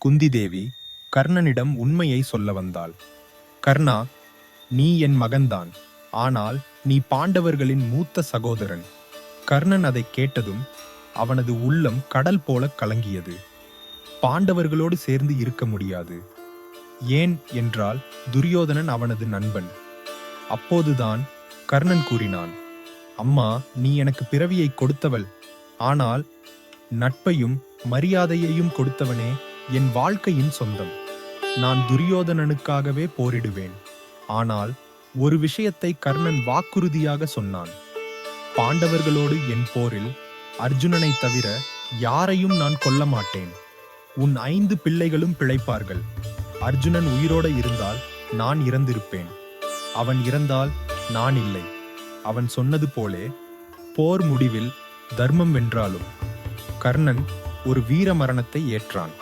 குந்திதேவி கர்ணனிடம் உண்மையை சொல்ல வந்தாள். கர்ணா நீ என் மகன்தான். ஆனால் நீ பாண்டவர்களின் மூத்த சகோதரன். கர்ணன் அதை கேட்டதும் அவனது உள்ளம் கடல் போல கலங்கியது. பாண்டவர்களோடு சேர்ந்து இருக்க முடியாது. ஏன் என்றால் துரியோதனன் அவனது நண்பன். அப்போதுதான் கர்ணன் கூறினான் அம்மா நீ எனக்கு பிறவியை கொடுத்தவள். ஆனால் நட்பையும் மரியாதையையும் கொடுத்தவனே என் வாழ்க்கையின் சொந்தம். நான் துரியோதனனுக்காகவே போரிடுவேன். ஆனால் ஒரு விஷயத்தை கர்ணன் வாக்குறுதியாக சொன்னான். பாண்டவர்களோடு என் போரில் அர்ஜுனனை தவிர யாரையும் நான் கொல்ல மாட்டேன். உன் ஐந்து பிள்ளைகளும் பிழைப்பார்கள். அர்ஜுனன் உயிரோட இருந்தால் நான் இறந்திருப்பேன். அவன் இறந்தால் நான் இல்லை. அவன் சொன்னது போலே போர் முடிவில் தர்மம் வென்றாலும் கர்ணன் ஒரு வீர மரணத்தை ஏற்றான்.